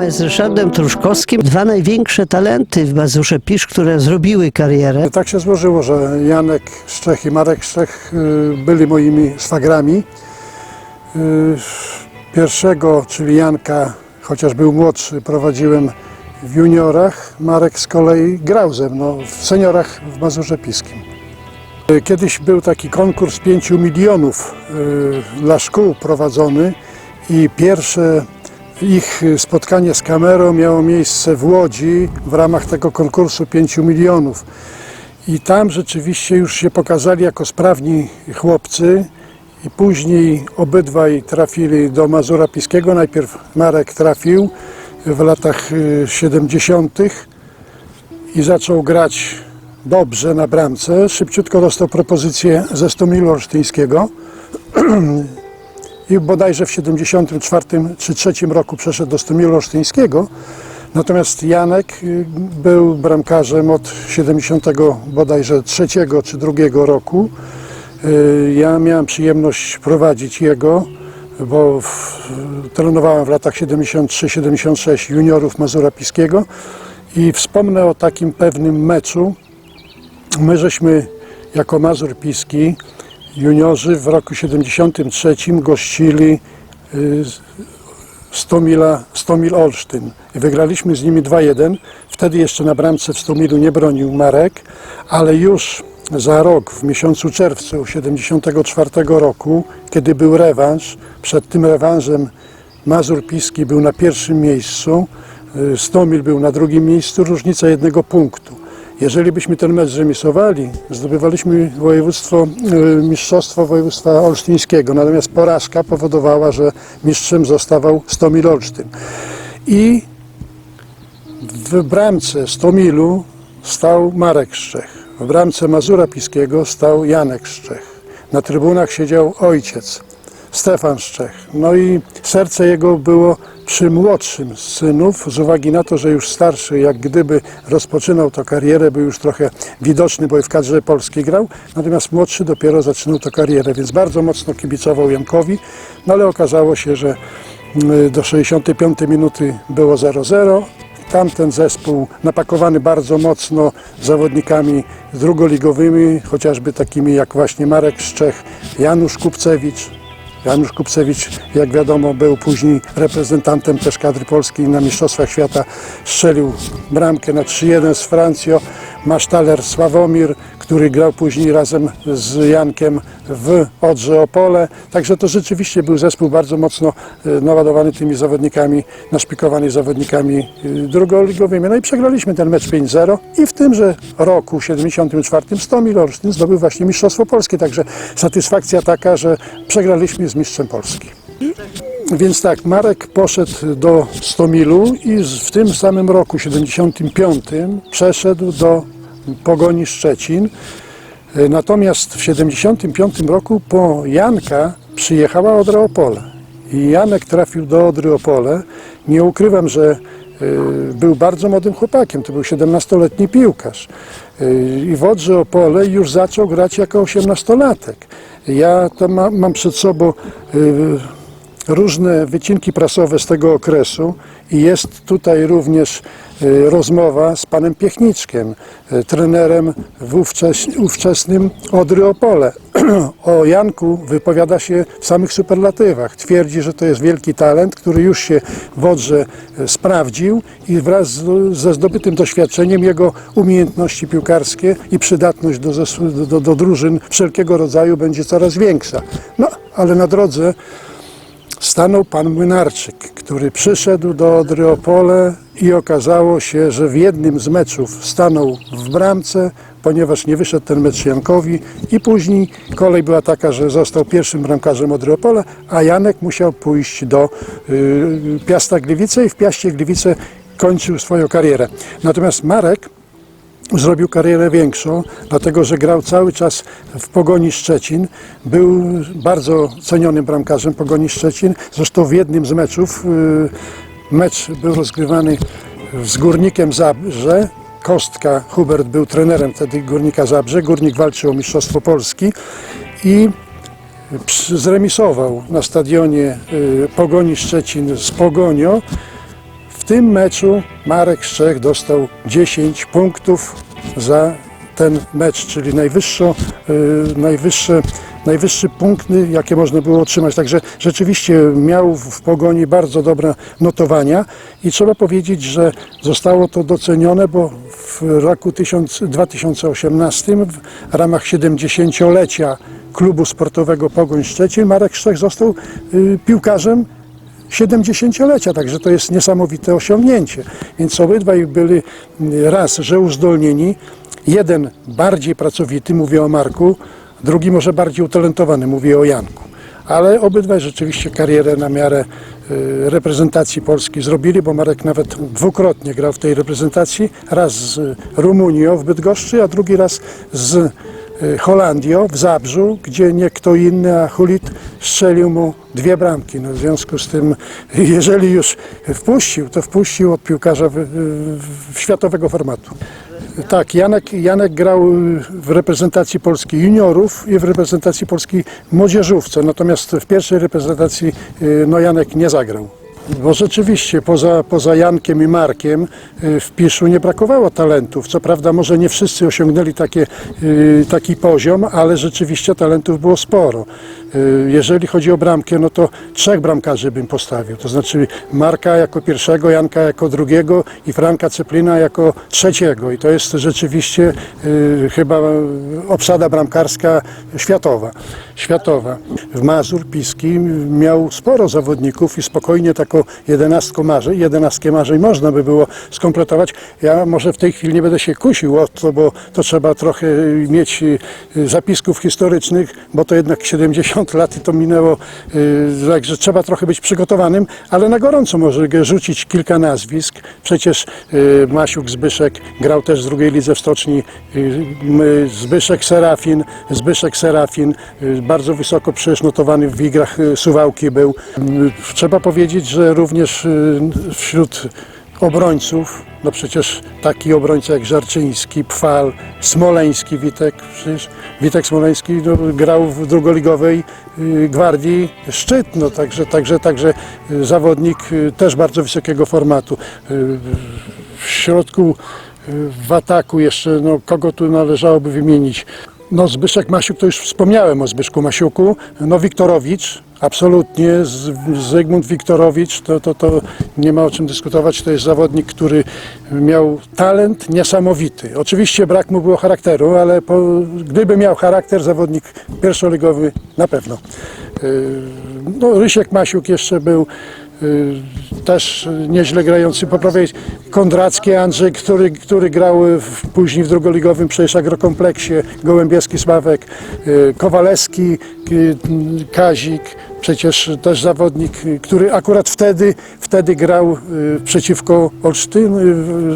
Rozmawiamy z Ryszardem Truszkowskim. Dwa największe talenty w Mazurze Pisz, które zrobiły karierę. Tak się złożyło, że Janek Szczech i Marek Szczech y, byli moimi szwagrami. Y, Pierwszego, czyli Janka, chociaż był młodszy, prowadziłem w juniorach. Marek z kolei grał ze mną w seniorach w Mazurze Piskim. Y, Kiedyś był taki konkurs 5 milionów dla szkół prowadzony i pierwsze ich spotkanie z kamerą miało miejsce w Łodzi w ramach tego konkursu 5 milionów. I tam rzeczywiście już się pokazali jako sprawni chłopcy i później obydwaj trafili do Mazura Piskiego. Najpierw Marek trafił w latach y, 70. i zaczął grać dobrze na bramce. Szybciutko dostał propozycję ze Stomilu Olsztyńskiego i bodajże w 74 czy 3 roku przeszedł do Stomilu Olsztyńskiego. Natomiast Janek y, był bramkarzem od 70 bodajże 3 czy 2 roku. Y, Ja miałem przyjemność prowadzić jego, bo w, trenowałem w latach 73-76 juniorów Mazura Piskiego i wspomnę o takim pewnym meczu. My żeśmy jako Mazur Piski juniorzy w roku 73 gościli y, 100 mila, 100 mil Olsztyn. Wygraliśmy z nimi 2-1. Wtedy jeszcze na bramce w 100 milu nie bronił Marek, ale już za rok, w miesiącu czerwcu 74 roku, kiedy był rewanż, przed tym rewanżem Mazur Piski był na pierwszym miejscu, y, Stomil był na drugim miejscu, różnica jednego punktu. Jeżeli byśmy ten mecz remisowali, zdobywaliśmy województwo, y, mistrzostwo województwa olsztyńskiego, natomiast porażka powodowała, że mistrzem zostawał Stomil Olsztyn. I w bramce Stomilu stał Marek Szczech, w bramce Mazura Piskiego stał Janek Szczech. Na trybunach siedział ojciec, Stefan Szczech. No i serce jego było przy młodszym z synów, z uwagi na to, że już starszy, jak gdyby rozpoczynał to karierę, był już trochę widoczny, bo i w kadrze polskiej grał, natomiast młodszy dopiero zaczynał to karierę, więc bardzo mocno kibicował Jankowi, no ale okazało się, że mm, do 65 minuty było 0-0, Tamten zespół napakowany bardzo mocno zawodnikami drugoligowymi, chociażby takimi jak właśnie Marek Szczech, Janusz Kupcewicz. Janusz Kupcewicz, jak wiadomo, był później reprezentantem też kadry polskiej na Mistrzostwach Świata. Strzelił bramkę na 3-1 z Francją. Masztaler Sławomir, który grał później razem z Jankiem w Odrze Opole. Także to rzeczywiście był zespół bardzo mocno e, naładowany tymi zawodnikami, naszpikowany zawodnikami e, drugoligowymi. No i przegraliśmy ten mecz 5-0 i w tymże roku, 74, Stomil Olsztyn zdobył właśnie Mistrzostwo Polskie. Także satysfakcja taka, że przegraliśmy z mistrzem Polski. Więc tak, Marek poszedł do Stomilu i w tym samym roku, 75, przeszedł do Pogoni Szczecin. E, Natomiast w 75 roku po Janka przyjechała Odra Opole. I Janek trafił do Odry Opole. Nie ukrywam, że e, był bardzo młodym chłopakiem, to był 17-letni piłkarz. E, I w Odrze Opole już zaczął grać jako 18-latek. Ja to ma, mam przed sobą różne wycinki prasowe z tego okresu i jest tutaj również e, rozmowa z panem Piechniczkiem, e, trenerem w ówczes- ówczesnym Odry Opole. O Janku wypowiada się w samych superlatywach. Twierdzi, że to jest wielki talent, który już się w Odrze e, sprawdził i wraz z, ze zdobytym doświadczeniem jego umiejętności piłkarskie i przydatność do, do, do drużyn wszelkiego rodzaju będzie coraz większa. No, ale na drodze stanął pan Młynarczyk, który przyszedł do Odry Opole i okazało się, że w jednym z meczów stanął w bramce, ponieważ nie wyszedł ten mecz Jankowi i później kolej była taka, że został pierwszym bramkarzem Odry Opole, a Janek musiał pójść do y, Piasta Gliwice i w Piaście Gliwice kończył swoją karierę. Natomiast Marek zrobił karierę większą, dlatego że grał cały czas w Pogoni Szczecin. Był bardzo cenionym bramkarzem Pogoni Szczecin. Zresztą w jednym z meczów, y, mecz był rozgrywany z Górnikiem Zabrze. Kostka Hubert był trenerem wtedy Górnika Zabrze. Górnik walczył o Mistrzostwo Polski i zremisował na stadionie y, Pogoni Szczecin z Pogonio. W tym meczu Marek Szczech dostał 10 punktów za ten mecz, czyli najwyższą, y, najwyższe, najwyższy punkt, jakie można było otrzymać. Także rzeczywiście miał w w pogoni bardzo dobre notowania i trzeba powiedzieć, że zostało to docenione, bo w roku 1000 2018 w ramach 70-lecia klubu sportowego Pogoń Szczecin Marek Szczech został y, piłkarzem 70-lecia, także to jest niesamowite osiągnięcie. Więc obydwaj byli mm, raz, że uzdolnieni, jeden bardziej pracowity, mówię o Marku, drugi może bardziej utalentowany, mówię o Janku. Ale obydwaj rzeczywiście karierę na miarę y, reprezentacji Polski zrobili, bo Marek nawet dwukrotnie grał w tej reprezentacji. Raz z Rumunią w Bydgoszczy, a drugi raz z y, Holandią w Zabrzu, gdzie nie kto inny, a Hulit strzelił mu dwie bramki. No, w związku z tym, jeżeli już wpuścił, to wpuścił od piłkarza w, w światowego formatu. Tak, Janek, Janek grał w reprezentacji Polski juniorów i w reprezentacji Polski młodzieżówce, natomiast w pierwszej reprezentacji y, no, Janek nie zagrał. Bo rzeczywiście poza, poza Jankiem i Markiem y, w Piszu nie brakowało talentów. Co prawda może nie wszyscy osiągnęli takie, y, taki poziom, ale rzeczywiście talentów było sporo. Y, Jeżeli chodzi o bramkę, no to trzech bramkarzy bym postawił. To znaczy Marka jako pierwszego, Janka jako drugiego i Franka Ceplina jako trzeciego. I to jest rzeczywiście y, chyba obsada bramkarska światowa. światowa. W Mazur Piski miał sporo zawodników i spokojnie taką jedenastką marzeń, jedenastkę marzeń można by było skompletować. Ja może w tej chwili nie będę się kusił o to, bo to trzeba trochę mieć y, zapisków historycznych, bo to jednak 70 lat i to minęło, y, także trzeba trochę być przygotowanym, ale na gorąco może rzucić kilka nazwisk. Przecież y, Masiuk Zbyszek grał też w drugiej lidze w Stoczni, y, Zbyszek Serafin, Zbyszek Serafin, bardzo wysoko przecież notowany w igrach Suwałki był. Y, Trzeba powiedzieć, że również wśród obrońców, no przecież taki obrońca jak Żarczyński, Pfal, Smoleński Witek, przecież Witek Smoleński no, grał w drugoligowej y, gwardii Szczytno, także, także, także y, zawodnik y, też bardzo wysokiego formatu. W środku, w ataku jeszcze, no, kogo tu należałoby wymienić? No Zbyszek Masiuk, to już wspomniałem o Zbyszku Masiuku. No Wiktorowicz, absolutnie. Zygmunt Wiktorowicz, to, to, to nie ma o czym dyskutować. To jest zawodnik, który miał talent niesamowity. Oczywiście brak mu było charakteru, ale po, gdyby miał charakter, zawodnik pierwszoligowy na pewno. Yy, No Rysiek Masiuk jeszcze był y, też nieźle grający po prawej Kondracki Andrzej, który, który grał w, później w drugoligowym przecież agrokompleksie, Gołębieski Sławek, y, Kowalewski y, Kazik, przecież też zawodnik, y, który akurat wtedy, wtedy grał y, przeciwko Olsztyn,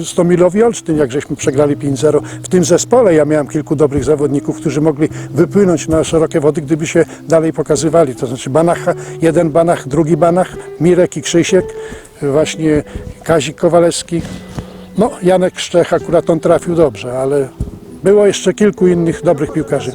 y, Stomilowi Olsztyn, jak żeśmy przegrali 5-0 w tym zespole. Ja miałem kilku dobrych zawodników, którzy mogli wypłynąć na szerokie wody, gdyby się dalej pokazywali. To znaczy Banach, jeden Banach, drugi Banach, Mirek i Krzysiek, y, właśnie Kazik Kowalewski. No, Janek Szczech akurat on trafił dobrze, ale było jeszcze kilku innych dobrych piłkarzy.